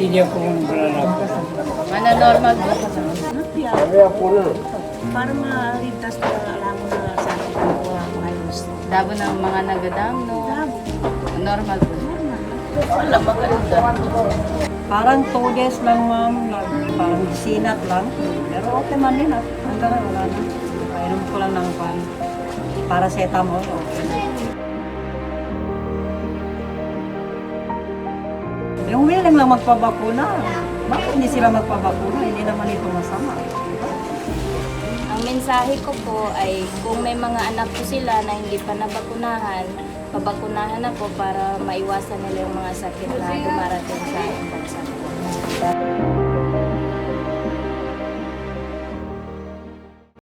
Hindi ako naglalap. Ano normal po? Para ma-ligtas na alam mo na sa akin ko ang ayos. Dabo ng mga nagadamno. Normal po. Wala maganda. Parang two days lang ma'am, parang sinat lang. Pero okay man din at hanggang na wala na. Painom ko lang ng pan. Paracetamol, okay. Yung willing lang magpabakuna. Bakit hindi sila magpabakuna? Hindi naman ito masama. Ang mensahe ko po ay kung may mga anak po sila na hindi pa nabakunahan, pabakunahan na po para maiwasan nila yung mga sakit na dumarating sa ating bansa.